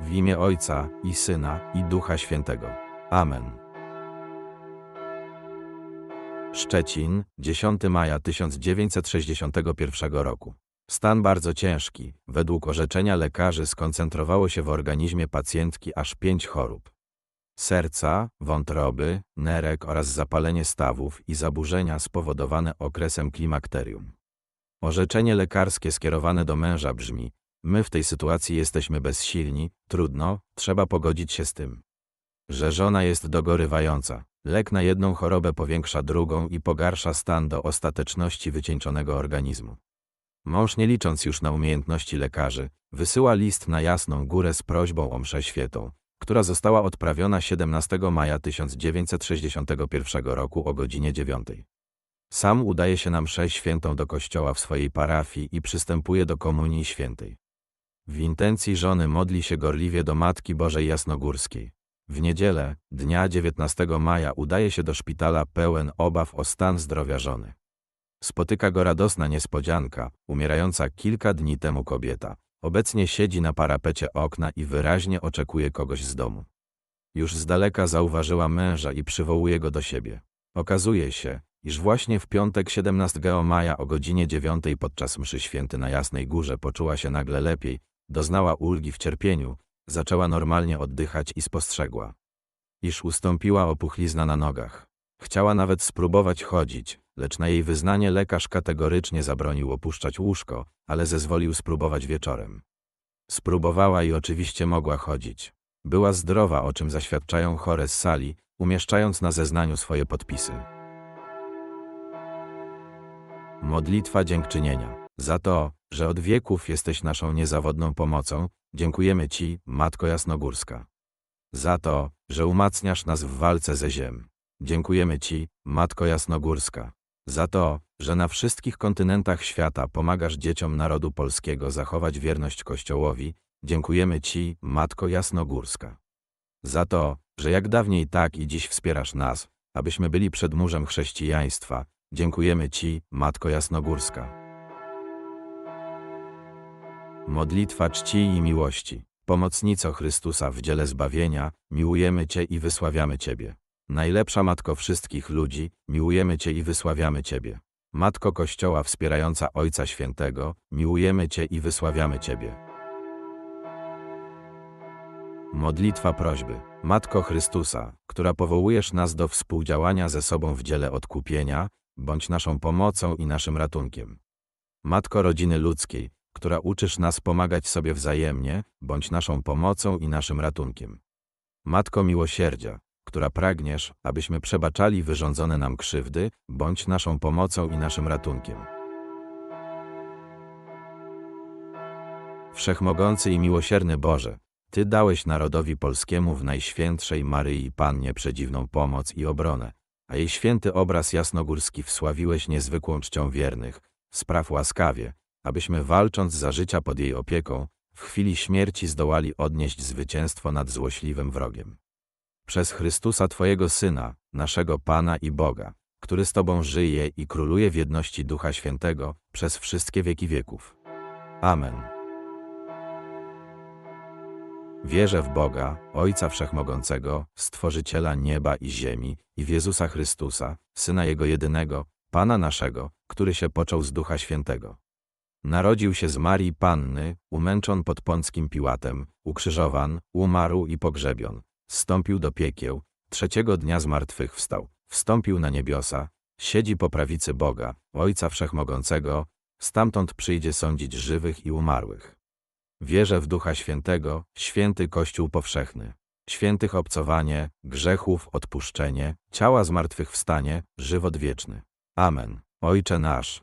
W imię Ojca i Syna i Ducha Świętego. Amen. Szczecin, 10 maja 1961 roku. Stan bardzo ciężki. Według orzeczenia lekarzy skoncentrowało się w organizmie pacjentki aż pięć chorób. Serca, wątroby, nerek oraz zapalenie stawów i zaburzenia spowodowane okresem klimakterium. Orzeczenie lekarskie skierowane do męża brzmi: My w tej sytuacji jesteśmy bezsilni, trudno, trzeba pogodzić się z tym. Że żona jest dogorywająca. Lek na jedną chorobę powiększa drugą i pogarsza stan do ostateczności wycieńczonego organizmu. Mąż, nie licząc już na umiejętności lekarzy, wysyła list na Jasną Górę z prośbą o mszę świętą, która została odprawiona 17 maja 1961 roku o godzinie 9. Sam udaje się na mszę świętą do kościoła w swojej parafii i przystępuje do komunii świętej. W intencji żony modli się gorliwie do Matki Bożej Jasnogórskiej. W niedzielę, dnia 19 maja udaje się do szpitala pełen obaw o stan zdrowia żony. Spotyka go radosna niespodzianka, umierająca kilka dni temu kobieta. Obecnie siedzi na parapecie okna i wyraźnie oczekuje kogoś z domu. Już z daleka zauważyła męża i przywołuje go do siebie. Okazuje się, iż właśnie w piątek 17 maja o godzinie 9 podczas mszy święty na Jasnej Górze poczuła się nagle lepiej, doznała ulgi w cierpieniu, zaczęła normalnie oddychać i spostrzegła, iż ustąpiła opuchlizna na nogach. Chciała nawet spróbować chodzić, lecz na jej wyznanie lekarz kategorycznie zabronił opuszczać łóżko, ale zezwolił spróbować wieczorem. Spróbowała i oczywiście mogła chodzić. Była zdrowa, o czym zaświadczają chore z sali, umieszczając na zeznaniu swoje podpisy. Modlitwa dziękczynienia. Za to, że od wieków jesteś naszą niezawodną pomocą, dziękujemy Ci, Matko Jasnogórska. Za to, że umacniasz nas w walce ze ziem. Dziękujemy Ci, Matko Jasnogórska. Za to, że na wszystkich kontynentach świata pomagasz dzieciom narodu polskiego zachować wierność Kościołowi, dziękujemy Ci, Matko Jasnogórska. Za to, że jak dawniej tak i dziś wspierasz nas, abyśmy byli przedmurzem chrześcijaństwa, dziękujemy Ci, Matko Jasnogórska. Modlitwa czci i miłości. Pomocnico Chrystusa w dziele zbawienia, miłujemy Cię i wysławiamy Ciebie. Najlepsza Matko wszystkich ludzi, miłujemy Cię i wysławiamy Ciebie. Matko Kościoła wspierająca Ojca Świętego, miłujemy Cię i wysławiamy Ciebie. Modlitwa prośby. Matko Chrystusa, która powołujesz nas do współdziałania ze sobą w dziele odkupienia, bądź naszą pomocą i naszym ratunkiem. Matko rodziny ludzkiej, która uczysz nas pomagać sobie wzajemnie, bądź naszą pomocą i naszym ratunkiem. Matko miłosierdzia, która pragniesz, abyśmy przebaczali wyrządzone nam krzywdy, bądź naszą pomocą i naszym ratunkiem. Wszechmogący i miłosierny Boże, Ty dałeś narodowi polskiemu w Najświętszej Maryi Pannie przedziwną pomoc i obronę, a jej święty obraz jasnogórski wsławiłeś niezwykłą czcią wiernych, spraw łaskawie, abyśmy walcząc za życia pod jej opieką, w chwili śmierci zdołali odnieść zwycięstwo nad złośliwym wrogiem. Przez Chrystusa Twojego Syna, naszego Pana i Boga, który z Tobą żyje i króluje w jedności Ducha Świętego przez wszystkie wieki wieków. Amen. Wierzę w Boga, Ojca Wszechmogącego, Stworzyciela nieba i ziemi, i w Jezusa Chrystusa, Syna Jego jedynego, Pana naszego, który się począł z Ducha Świętego. Narodził się z Marii Panny, umęczon pod Pąckim Piłatem, ukrzyżowan, umarł i pogrzebion. Wstąpił do piekieł, trzeciego dnia zmartwychwstał, wstąpił na niebiosa, siedzi po prawicy Boga, Ojca Wszechmogącego, stamtąd przyjdzie sądzić żywych i umarłych. Wierzę w Ducha Świętego, święty Kościół powszechny, świętych obcowanie, grzechów odpuszczenie, ciała zmartwychwstanie, żywot wieczny. Amen. Ojcze nasz,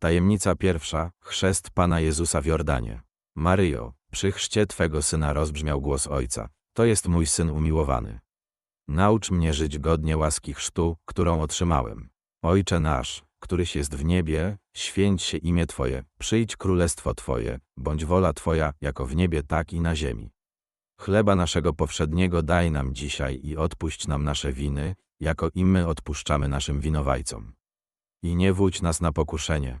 Tajemnica pierwsza, chrzest Pana Jezusa w Jordanie. Maryjo, przy chrzcie Twego Syna rozbrzmiał głos Ojca. To jest mój Syn umiłowany. Naucz mnie żyć godnie łaski chrztu, którą otrzymałem. Ojcze nasz, któryś jest w niebie, święć się imię Twoje, przyjdź królestwo Twoje, bądź wola Twoja, jako w niebie, tak i na ziemi. Chleba naszego powszedniego daj nam dzisiaj i odpuść nam nasze winy, jako i my odpuszczamy naszym winowajcom. I nie wódź nas na pokuszenie,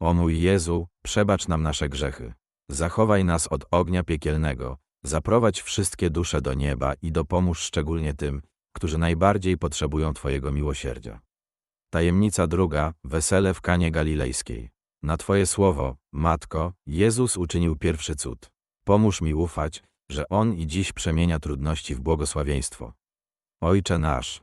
O mój Jezu, przebacz nam nasze grzechy. Zachowaj nas od ognia piekielnego, zaprowadź wszystkie dusze do nieba i dopomóż szczególnie tym, którzy najbardziej potrzebują Twojego miłosierdzia. Tajemnica druga, wesele w Kanie Galilejskiej. Na Twoje słowo, Matko, Jezus uczynił pierwszy cud. Pomóż mi ufać, że On i dziś przemienia trudności w błogosławieństwo. Ojcze nasz,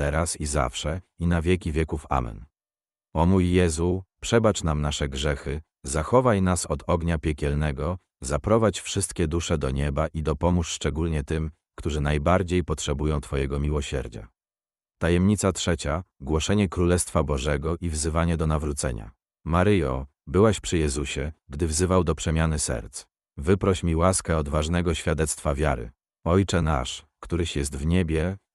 teraz i zawsze, i na wieki wieków. Amen. O mój Jezu, przebacz nam nasze grzechy, zachowaj nas od ognia piekielnego, zaprowadź wszystkie dusze do nieba i dopomóż szczególnie tym, którzy najbardziej potrzebują Twojego miłosierdzia. Tajemnica trzecia, głoszenie Królestwa Bożego i wzywanie do nawrócenia. Maryjo, byłaś przy Jezusie, gdy wzywał do przemiany serc. Wyproś mi łaskę odważnego świadectwa wiary. Ojcze nasz, któryś jest w niebie,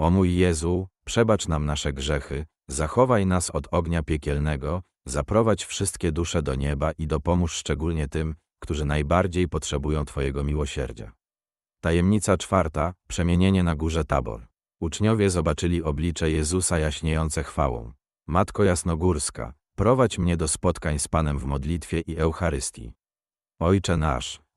O mój Jezu, przebacz nam nasze grzechy, zachowaj nas od ognia piekielnego, zaprowadź wszystkie dusze do nieba i dopomóż szczególnie tym, którzy najbardziej potrzebują Twojego miłosierdzia. Tajemnica czwarta, przemienienie na górze Tabor. Uczniowie zobaczyli oblicze Jezusa jaśniejące chwałą. Matko Jasnogórska, prowadź mnie do spotkań z Panem w modlitwie i Eucharystii. Ojcze nasz,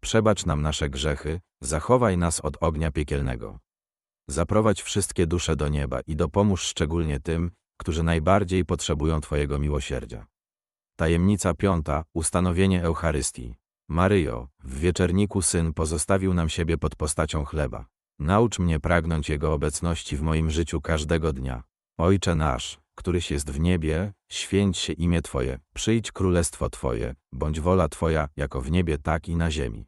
przebacz nam nasze grzechy, zachowaj nas od ognia piekielnego. Zaprowadź wszystkie dusze do nieba i dopomóż szczególnie tym, którzy najbardziej potrzebują Twojego miłosierdzia. Tajemnica piąta, ustanowienie Eucharystii. Maryjo, w wieczerniku Syn pozostawił nam siebie pod postacią chleba. Naucz mnie pragnąć Jego obecności w moim życiu każdego dnia. Ojcze nasz, któryś jest w niebie, święć się imię Twoje, przyjdź królestwo Twoje, bądź wola Twoja, jako w niebie, tak i na ziemi.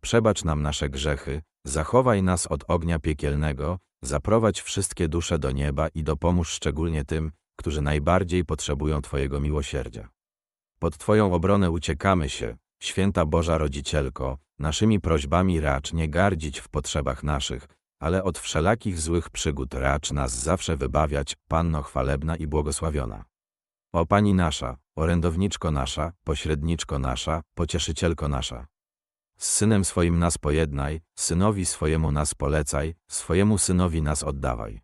przebacz nam nasze grzechy, zachowaj nas od ognia piekielnego, zaprowadź wszystkie dusze do nieba i dopomóż szczególnie tym, którzy najbardziej potrzebują Twojego miłosierdzia. Pod Twoją obronę uciekamy się, święta Boża Rodzicielko, naszymi prośbami racz nie gardzić w potrzebach naszych, ale od wszelakich złych przygód racz nas zawsze wybawiać, Panno chwalebna i błogosławiona. O Pani nasza, orędowniczko nasza, pośredniczko nasza, pocieszycielko nasza. Z Synem swoim nas pojednaj, Synowi swojemu nas polecaj, swojemu Synowi nas oddawaj.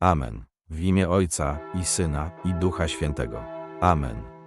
Amen. W imię Ojca i Syna i Ducha Świętego. Amen.